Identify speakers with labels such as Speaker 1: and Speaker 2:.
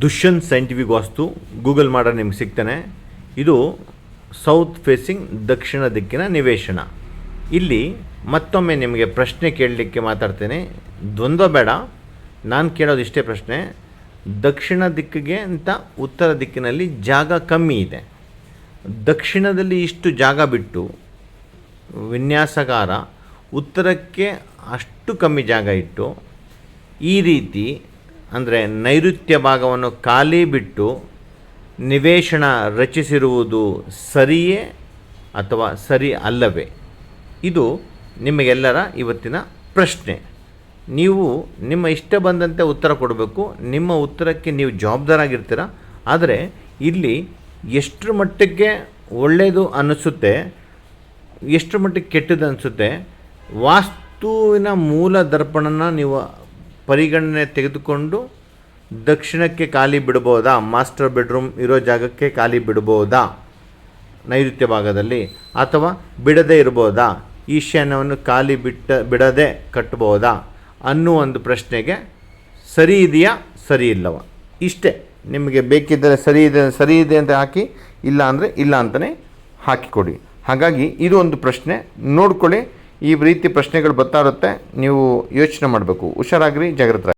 Speaker 1: Dushyant scientific ವಾಸ್ತು Google ಮಾಡೋ ನಿಮ್ಗೆ ಸಿಗ್ತಾನೆ. ಇದು ಸೌತ್ ಫೇಸಿಂಗ್ ದಕ್ಷಿಣ ದಿಕ್ಕಿನ ನಿವೇಶನ. ಇಲ್ಲಿ ಮತ್ತೊಮ್ಮೆ ನಿಮಗೆ ಪ್ರಶ್ನೆ ಕೇಳಲಿಕ್ಕೆ ಮಾತಾಡ್ತೇನೆ. ದ್ವಂದ್ವ ಬೇಡ. ನಾನು ಕೇಳೋದು ಇಷ್ಟೇ ಪ್ರಶ್ನೆ. ದಕ್ಷಿಣ ದಿಕ್ಕಿಗೆ ಅಂತ ಉತ್ತರ ದಿಕ್ಕಿನಲ್ಲಿ ಜಾಗ ಕಮ್ಮಿ ಇದೆ. ದಕ್ಷಿಣದಲ್ಲಿ ಇಷ್ಟು ಜಾಗ ಬಿಟ್ಟು ವಿನ್ಯಾಸಗಾರ ಉತ್ತರಕ್ಕೆ ಅಷ್ಟು ಕಮ್ಮಿ ಜಾಗ ಇಟ್ಟು ಈ ರೀತಿ ಅಂದರೆ ನೈಋತ್ಯ ಭಾಗವನ್ನು ಖಾಲಿ ಬಿಟ್ಟು ನಿವೇಶನ ರಚಿಸಿರುವುದು ಸರಿಯೇ ಅಥವಾ ಸರಿ ಅಲ್ಲವೇ? ಇದು ನಿಮಗೆಲ್ಲರ ಇವತ್ತಿನ ಪ್ರಶ್ನೆ. ನೀವು ನಿಮ್ಮ ಇಷ್ಟ ಬಂದಂತೆ ಉತ್ತರ ಕೊಡಬೇಕು. ನಿಮ್ಮ ಉತ್ತರಕ್ಕೆ ನೀವು ಜವಾಬ್ದಾರಾಗಿರ್ತೀರ? ಆದರೆ ಇಲ್ಲಿ ಎಷ್ಟರ ಮಟ್ಟಕ್ಕೆ ಒಳ್ಳೆಯದು ಅನ್ನಿಸುತ್ತೆ ಎಷ್ಟು ಮಟ್ಟಿಗೆ ಕೆಟ್ಟದ್ದು ಅನಿಸುತ್ತೆ, ವಾಸ್ತುವಿನ ಮೂಲ ದರ್ಪಣನ ನೀವು ಪರಿಗಣನೆ ತೆಗೆದುಕೊಂಡು ದಕ್ಷಿಣಕ್ಕೆ ಖಾಲಿ ಬಿಡ್ಬೋದಾ ಮಾಸ್ಟರ್ ಬೆಡ್ರೂಮ್ ಇರೋ ಜಾಗಕ್ಕೆ ಖಾಲಿ ಬಿಡ್ಬೋದಾ ನೈಋತ್ಯ ಭಾಗದಲ್ಲಿ. ಅಥವಾ ಬಿಡದೇ ಇರ್ಬೋದಾ ಈಶಾನ್ಯವನ್ನು ಖಾಲಿ ಬಿಟ್ಟ, ಬಿಡದೆ ಕಟ್ಬೋದಾ ಅನ್ನುವ ಒಂದು ಪ್ರಶ್ನೆಗೆ ಸರಿ ಇದೆಯಾ, ಸರಿ ಇಲ್ಲವ? ಇಷ್ಟೇ. ನಿಮಗೆ ಬೇಕಿದ್ದರೆ ಸರಿ ಇದೆ ಸರಿ ಇದೆ ಅಂತ ಹಾಕಿ, ಇಲ್ಲ ಅಂದರೆ ಇಲ್ಲ ಅಂತಲೇ ಹಾಕಿಕೊಡಿ. ಹಾಗಾಗಿ ಇದು ಒಂದು ಪ್ರಶ್ನೆ. ನೋಡ್ಕೊಳ್ಳಿ. ಈ ರೀತಿ ಪ್ರಶ್ನೆಗಳು ಬರ್ತಾ ಇರುತ್ತೆ ನೀವು ಯೋಚನೆ ಮಾಡಬೇಕು. ಹುಷಾರಾಗ್ರಿ ಜಾಗ್ರತೆ